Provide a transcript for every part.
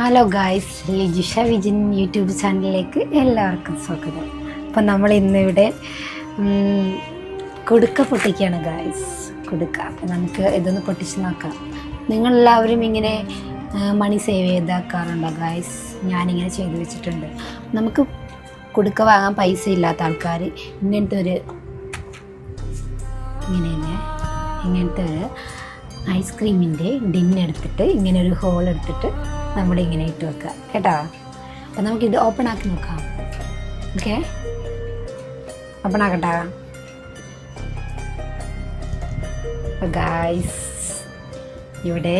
Hello guys Lijisha Vijin YouTube ചാനലിലേക്ക് എല്ലാവർക്കും സ്വാഗതം. അപ്പം നമ്മൾ ഇന്നിവിടെ കുടുക്ക പൊട്ടിക്കുകയാണ് ഗായ്സ് കുടുക്ക. അപ്പം നമുക്ക് ഇതൊന്ന് പൊട്ടിച്ച് നോക്കാം. നിങ്ങളെല്ലാവരും ഇങ്ങനെ മണി സേവ് ചെയ്താക്കാറുണ്ടോ ഗായ്സ് ഞാനിങ്ങനെ ചെയ്തു വെച്ചിട്ടുണ്ട്. നമുക്ക് കുടുക്ക വാങ്ങാൻ പൈസ ഇല്ലാത്ത ആൾക്കാർ ഇങ്ങനത്തെ ഒരു ഇങ്ങനെ ഇങ്ങനത്തെ ഒരു ഐസ്ക്രീമിന്റെ ഡിന്നെടുത്തിട്ട് ഇങ്ങനെ ഒരു ഹോൾ എടുത്തിട്ട് നമ്മൾ ഇങ്ങനെ ഇട്ട് വെക്കുക. കേട്ടോ? അപ്പം നമുക്കിത് ഓപ്പൺ ആക്കി നോക്കാം. ഓക്കെ ഓപ്പൺ ആക്കട്ടെ? ഗായ്സ് ഇവിടെ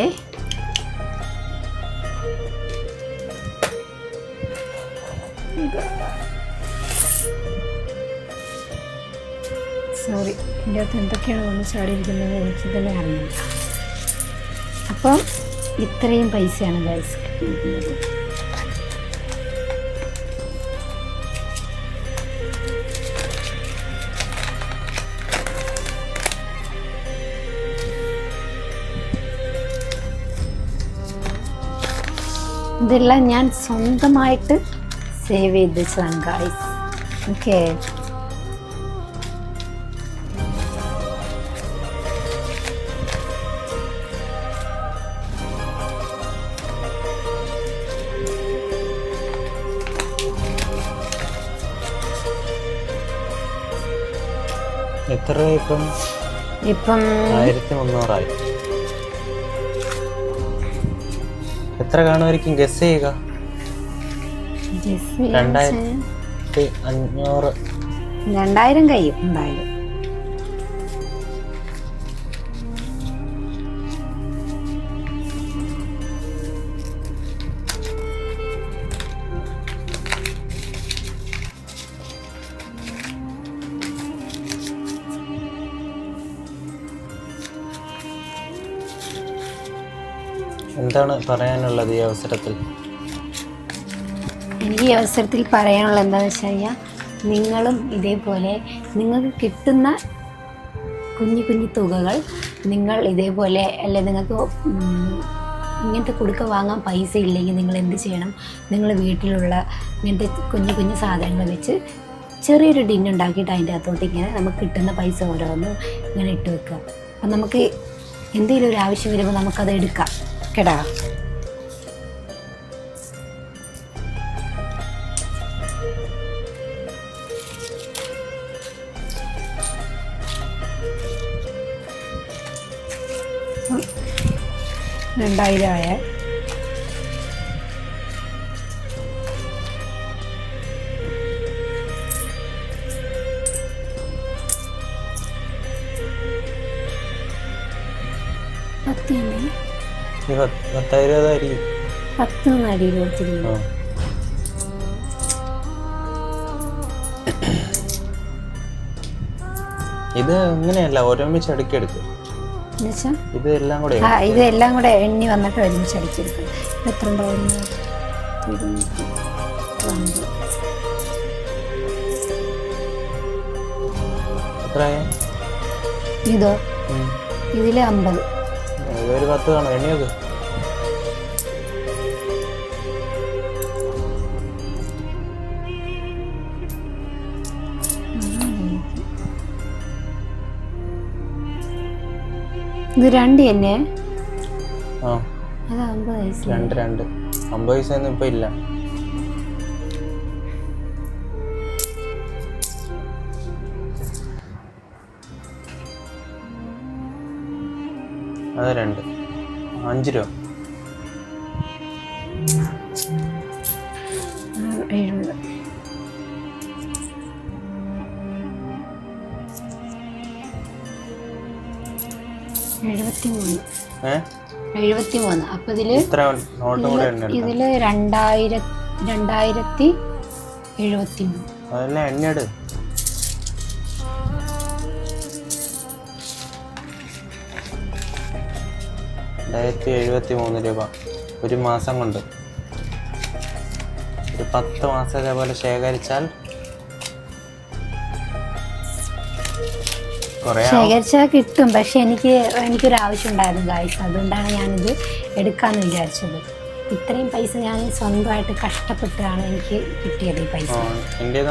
സോറി എന്റെ അകത്ത് എന്തൊക്കെയാണ് വന്ന് ചാടിയിരിക്കുന്നത് എനിക്ക് തന്നെ അറിയില്ല. അപ്പം ഇത്രയും പൈസയാണ് ഗൈസ് കിട്ടിയിരിക്കുന്നത് ഇതെല്ലാം ഞാൻ സ്വന്തമായിട്ട് സേവ് ചെയ്ത് വെച്ചതാണ് ഗായ്സ് ഓക്കേ എത്ര ഇപ്പം? ഇപ്പം ആയിരത്തി മുന്നൂറായി എത്ര കാണുമായിരിക്കും? ഗസ് ചെയ്യുക. രണ്ടായിരത്തി അഞ്ഞൂറ്. രണ്ടായിരം കഴിയും എന്തായാലും. എന്താണ് പറയാനുള്ളത് ഈ അവസരത്തിൽ? എനിക്ക് ഈ അവസരത്തിൽ പറയാനുള്ള എന്താണെന്ന് വെച്ച് കഴിഞ്ഞാൽ നിങ്ങളും ഇതേപോലെ നിങ്ങൾക്ക് കിട്ടുന്ന കുഞ്ഞു കുഞ്ഞു തുകകൾ നിങ്ങൾ ഇതേപോലെ അല്ലെ നിങ്ങൾക്ക് ഇങ്ങനത്തെ കൊടുക്ക വാങ്ങാൻ പൈസ ഇല്ലെങ്കിൽ നിങ്ങൾ എന്ത് ചെയ്യണം? നിങ്ങൾ വീട്ടിലുള്ള ഇങ്ങനത്തെ കുഞ്ഞു കുഞ്ഞു സാധനങ്ങൾ വെച്ച് ചെറിയൊരു ഡിൻ ഉണ്ടാക്കിയിട്ട് അതിന്റെ അകത്തോട്ട് ഇങ്ങനെ നമുക്ക് കിട്ടുന്ന പൈസ ഓരോന്നും ഇങ്ങനെ ഇട്ട് വെക്കുക. അപ്പം നമുക്ക് എന്തെങ്കിലും ഒരു ആവശ്യം വരുമ്പോൾ നമുക്കത് എടുക്കാം. കേടാ. രണ്ടായിരം ആയ. പത്ത് തന്നെ ഈ പത്ത് പത്തായിരം അതായിരിക്കും പത്ത് കൊടുത്തിരുന്നു ആ. ഇത് ഇങ്ങനെയല്ല ഒരുമിച്ച് അടുക്കിയെടുക്കും. എന്നുവെച്ചാൽ ഇത് എല്ലാം കൂടെ ആ ഇതെല്ലാം കൂടെ എണ്ണി വന്നിട്ട് ഒരുമിച്ച് അടിച്ചെടുക്കും എത്ര. എത്രയാ ഇതോ? ഇതിൽ അമ്പത്. ഇതൊരു പത്ത് കാണും. എണ്ണിയൊക്കെ ഇത് രണ്ട് തന്നെ ആ. രണ്ട് രണ്ട്. അമ്പത് പൈസ ഒന്നും ഇപ്പൊ ഇല്ല. അത് രണ്ട്. അഞ്ച് രൂപ. എഴുപത് എഴുപത്തി മൂന്ന് ഏ? എഴുപത്തി മൂന്ന് അപ്പൊ ഇതിൽ ഇത്ര നോട്ടും കൂടെ എണ്ണ എടുക്കാം ഇതിൽ രണ്ടായിര രണ്ടായിരത്തി എഴുപത്തിമൂന്ന്. അതെല്ലാം എണ്ണെട് രണ്ടായിരത്തി എഴുപത്തി മൂന്ന് രൂപ. ഒരു മാസം കൊണ്ട്. ഒരു പത്ത് മാസം ഇതേപോലെ ശേഖരിച്ചാൽ ശേഖരിച്ചാൽ കിട്ടും. പക്ഷെ എനിക്ക് എനിക്കൊരു ആവശ്യം ഉണ്ടായിരുന്നു ഗായ്സ് അതുകൊണ്ടാണ് ഞാനിത് എടുക്കാമെന്ന് വിചാരിച്ചത്. ഇത്രയും പൈസ ഞാൻ സ്വന്തമായിട്ട് കഷ്ടപ്പെട്ടാണ് എനിക്ക് കിട്ടിയത് ഈ പൈസ.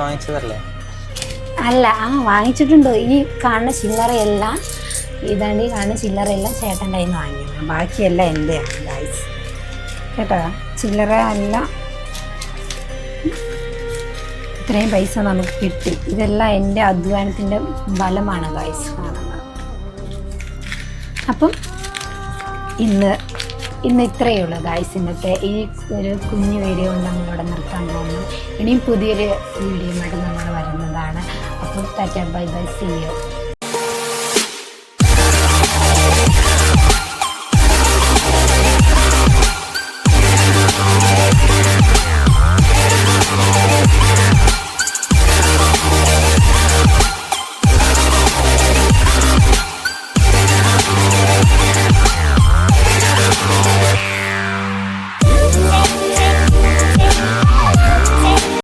വാങ്ങിച്ചതല്ലേ? അല്ല ആ വാങ്ങിച്ചിട്ടുണ്ട്. ഈ കാണുന്ന ചില്ലറയെല്ലാം ഇതാണ്ട് ഈ കാണുന്ന ചില്ലറയെല്ലാം ചേട്ടന്റെ കയ്യിൽ നിന്ന് വാങ്ങിയത് ബാക്കിയെല്ലാം എന്റെയാണ് ഗായ്സ് കേട്ടോ? ചില്ലറ എല്ലാം ഇത്രയും പൈസ നമുക്ക് കിട്ടി. ഇതെല്ലാം എന്റെ അധ്വാനത്തിന്റെ ഫലമാണ് കാണുന്നത് അപ്പം ഇന്ന് ഇന്ന് ഇത്രയേ ഉള്ളൂ ഗായ്സ് ഇന്നത്തെ ഈ ഒരു കുഞ്ഞു വീഡിയോ കൊണ്ട് നമ്മളിവിടെ നിർത്താൻ പോകുന്നു. ഇനിയും പുതിയൊരു വീഡിയോ ആയിട്ട് നമ്മൾ വരുന്നതാണ്. അപ്പം tata bye bye. See you